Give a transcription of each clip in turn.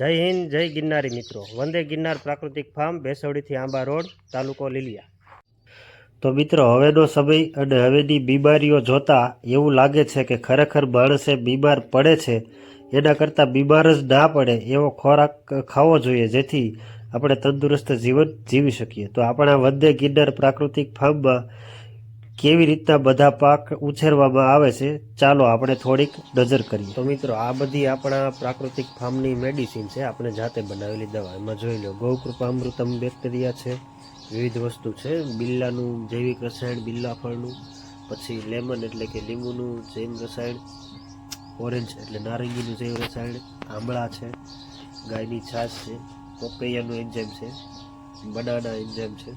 જય હિન્દ, જય ગિરનારી મિત્રો. વંદે ગિરનાર પ્રાકૃતિક ફાર્મ બેસવડીથી આંબા રોડ, તાલુકો લીલિયા. તો મિત્રો, હવેનો સમય અને હવેની બીમારીઓ જોતા એવું લાગે છે કે ખરેખર માણસે બીમાર પડે છે. એના કરતાં બીમાર જ ના પડે એવો ખોરાક ખાવો જોઈએ જેથી આપણે તંદુરસ્ત જીવન જીવી શકીએ. તો આપણા વંદે ગિરનાર પ્રાકૃતિક ફાર્મમાં કેવી રીતના બધા પાક ઉછેરવામાં આવે છે, ચાલો આપણે થોડીક નજર કરીએ. તો મિત્રો, આ બધી આપણા પ્રાકૃતિક ફાર્મની મેડિસિન છે, આપણે જાતે બનાવેલી દવા. એમાં જોઈ લો, ગૌકૃપામૃતમ બેક્ટેરિયા છે, વિવિધ વસ્તુ છે, બિલ્લાનું જૈવિક રસાયણ, બિલ્લા ફળનું, પછી લેમન એટલે કે લીંબુનું જૈવ રસાયણ, ઓરેન્જ એટલે નારંગીનું જૈવ રસાયણ આંબળા છે, ગાયની છાશ છે, પોપૈયાનું એન્ઝાઇમ છે, બનાના એન્ઝાઇમ છે.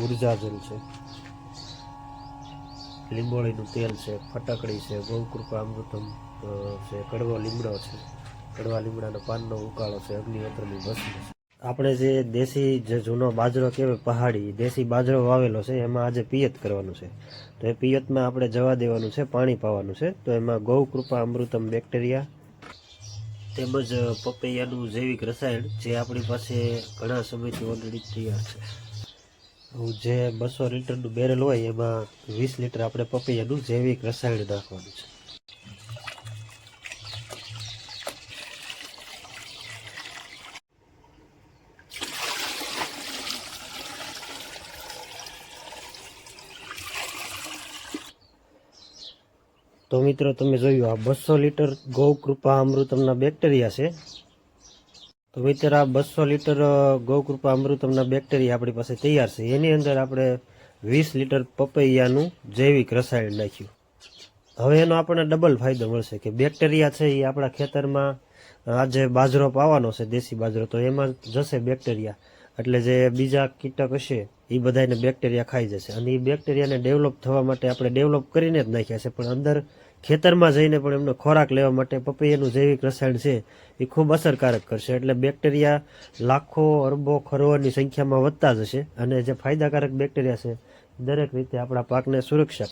ઊર્જા જલ છે. લીંબોળીનું તેલ છે, ફટાકડી છે ગૌકૃપા અમૃતમ છે, કડવો લીમડો છે. કડવા લીમડાના પાનનો ઉકાળો છે અગ્નિહોત્રની ભસ્મ છે. આપણે જે દેશી જે જૂનો બાજરો કહેવાય પહાડી દેશી બાજરો વાવેલો છે, એમાં આજે પિયત કરવાનું છે. તો એ પિયતમાં આપણે જવા દેવાનું છે, પાણી પાવાનું છે. તો એમાં ગૌકૃપા અમૃતમ બેક્ટેરિયા તેમજ પપૈયાનું જૈવિક રસાયણ, જે આપણી પાસે ઘણા સમયથી ઓલરેડી તૈયાર છે. જે બસો લીટરનું બેરલ હોય એમાં વીસ લીટર આપણે પપૈયાનું જૈવિક રસાયણ નાખવાનું છે. તો મિત્રો, તમે જોયું આ બસો લીટર ગૌ કૃપા અમૃતમના બેક્ટેરિયા છે. તો મિત્ર આ બસો લીટર ગૌકૃપા અમૃતમના બેક્ટેરિયા આપણી પાસે તૈયાર છે. એની અંદર આપણે વીસ લીટર પપૈયાનું જૈવિક રસાયણ નાખ્યું. હવે એનો આપણને ડબલ ફાયદો મળશે કે બેક્ટેરિયા છે એ આપણા ખેતરમાં આજે બાજરો પાવાનો છે, દેશી બાજરો, તો એમાં જશે બેક્ટેરિયા એટલે જે બીજા કીટક હશે, એ બધાને બેક્ટેરિયા ખાઈ જશે. અને એ બેક્ટેરિયાને ડેવલપ થવા માટે આપણે ડેવલપ કરીને જ નાખ્યા છે. પણ અંદર ખેતરમાં જઈને પણ એમનો ખોરાક લેવા માટે પપૈયાનું જૈવિક રસાયણ છે, એ ખૂબ અસરકારક કરશે. એટલે બેક્ટેરિયા લાખો, અરબો ખરોની સંખ્યામાં વધતા જશે અને જે ફાયદાકારક બેક્ટેરિયા છે, દરેક રીતે આપણા પાકને સુરક્ષા.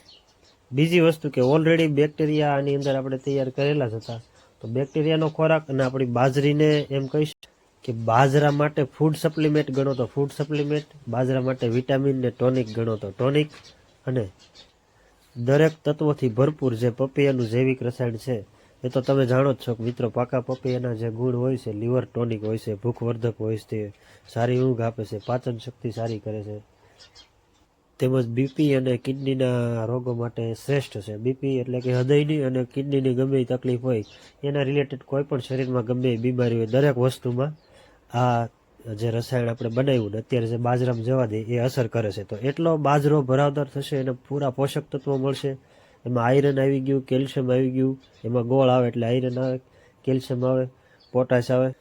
બીજી વસ્તુ કે ઓલરેડી બેક્ટેરિયા આની અંદર આપણે તૈયાર કરેલા જ હતા. તો બેક્ટેરિયાનો ખોરાક અને આપણી બાજરીને એમ કહીશ કે બાજરા માટે ફૂડ સપ્લિમેન્ટ ગણો તો ફૂડ સપ્લિમેન્ટ બાજરા માટે વિટામિન ને ટોનિક ગણો તો ટોનિક અને દરેક તત્વોથી ભરપૂર જે પપૈયાનું જૈવિક રસાયણ છે, એ તો તમે જાણો જ છો કે મિત્રો, પાકા પપૈયાના જે ગુણ હોય છે, લીવર ટોનિક હોય છે, ભૂખવર્ધક હોય છે, સારી ઊંઘ આપે છે, પાચન શક્તિ સારી કરે છે. તેમજ બીપી અને કિડનીના રોગો માટે શ્રેષ્ઠ છે. બીપી એટલે કે હૃદયની અને કિડનીની ગમે તકલીફ હોય, એના રિલેટેડ કોઈ પણ શરીરમાં ગમે બીમારી હોય, દરેક વસ્તુમાં આ જે રસાયણ આપણે બનાવ્યું ને અત્યારે જે બાજરામાં જવા દે, એ અસર કરે છે. તો એટલો બાજરો ભરાવદાર થશે એને પૂરા પોષક તત્વો મળશે. એમાં આયરન આવી ગયું કેલ્શિયમ આવી ગયું. એમાં ગોળ આવે એટલે આયરન આવે કેલ્શિયમ આવે પોટાશ આવે.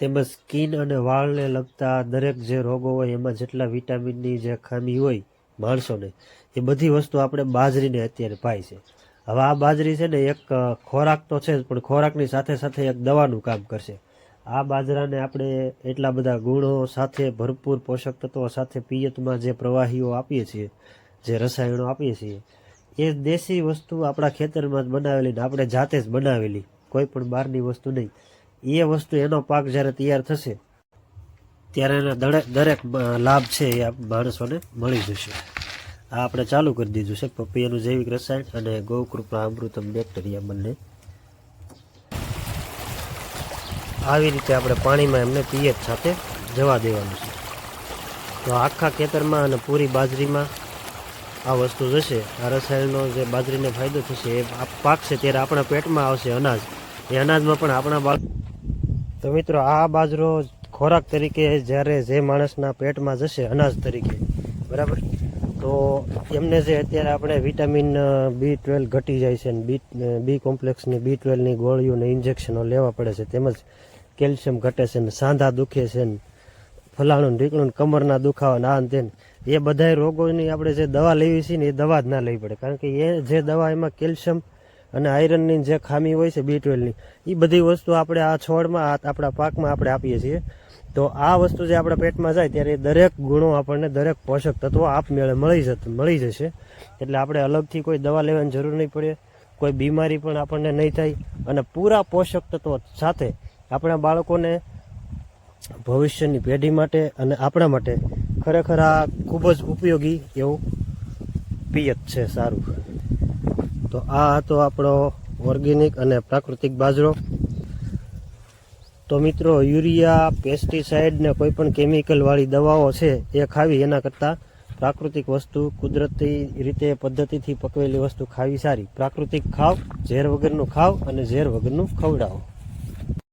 તેમજ સ્કિન અને વાળને લગતા દરેક જે રોગો હોય, એમાં જેટલા વિટામિનની જે ખામી હોય માણસોને, એ બધી વસ્તુ આપણે બાજરીને અત્યારે પાય છે. હવે આ બાજરી છે ને એક ખોરાક તો છે જ, પણ ખોરાકની સાથે સાથે એક દવાનું કામ કરશે. આ બાજરાને આપણે એટલા બધા ગુણો સાથે ભરપૂર પોષક તત્વો સાથે પિયતમાં જે પ્રવાહીઓ આપીએ છીએ, જે રસાયણો આપીએ છીએ, એ દેશી વસ્તુ આપણા ખેતરમાં જ બનાવેલી ને આપણે જાતે જ બનાવેલી, કોઈ પણ બહારની વસ્તુ નહીં. એ વસ્તુ એનો પાક જ્યારે તૈયાર થશે, ત્યારે એના દરેક લાભ છે એ માણસોને મળી જશે. આ આપણે ચાલુ કરી દીધું છે, પપૈયાનું જૈવિક રસાયણ અને ગૌકૃપા અમૃતમ બેક્ટેરિયા બંને. આવી રીતે આપણે પાણીમાં એમને પિયત સાથે જવા દેવાનું છે. તો આખા ખેતરમાં અને પૂરી બાજરીમાં આ વસ્તુ જશે. આ રસાયણનો જે બાજરીને ફાયદો થશે એ પાકશે ત્યારે આપણા પેટમાં આવશે અનાજ. એ અનાજમાં પણ આપણા બાળ તો મિત્રો, આ બાજરો ખોરાક તરીકે જ્યારે જે માણસના પેટમાં જશે અનાજ તરીકે, બરાબર? તો એમને જે અત્યારે આપણે વિટામિન બી ટ્વેલ્વ ઘટી જાય છે બી બી કોમ્પ્લેક્સની બી ટ્વેલ્વની ગોળીઓને ઇન્જેક્શનો લેવા પડે છે તેમજ કેલ્શિયમ ઘટે છે ને સાંધા દુખે છે ને ફલાણું ઢીકણું કમરના દુખાવા ને તે એ બધા રોગોની આપણે જે દવા લેવી છે ને એ દવા જ ના લેવી પડે. કારણ કે એ જે દવા એમાં કેલ્શિયમ અને આયરનની જે ખામી હોય છે બી ટ્વેલ્વની એ બધી વસ્તુ આપણે આ છોડમાં આપણા પાકમાં આપણે આપીએ છીએ. તો આ વસ્તુ જે આપણા પેટમાં જાય ત્યારે દરેક ગુણો આપણને દરેક પોષક તત્વો આપમેળે મળી જત, મળી જશે. એટલે આપણે અલગથી કોઈ દવા લેવાની જરૂર નહીં પડે. કોઈ બીમારી પણ આપણને નહીં થાય. અને પૂરા પોષક તત્વો સાથે આપણા બાળકોને ભવિષ્યની પેઢી માટે અને આપણા માટે ખરેખર આ ખૂબ જ ઉપયોગી એવું પિયત છે, સારું. તો આ હતો આપણો ઓર્ગેનિક અને પ્રાકૃતિક બાજરો. તો મિત્રો, યુરિયા, પેસ્ટિસાઇડ ને કોઈ પણ કેમિકલવાળી દવાઓ છે એ ખાવી એના કરતાં પ્રાકૃતિક વસ્તુ કુદરતી રીતે પદ્ધતિથી પકવેલી વસ્તુ ખાવી સારી. પ્રાકૃતિક ખાવ, ઝેર વગરનું ખાવ અને ઝેર વગરનું ખવડાવો.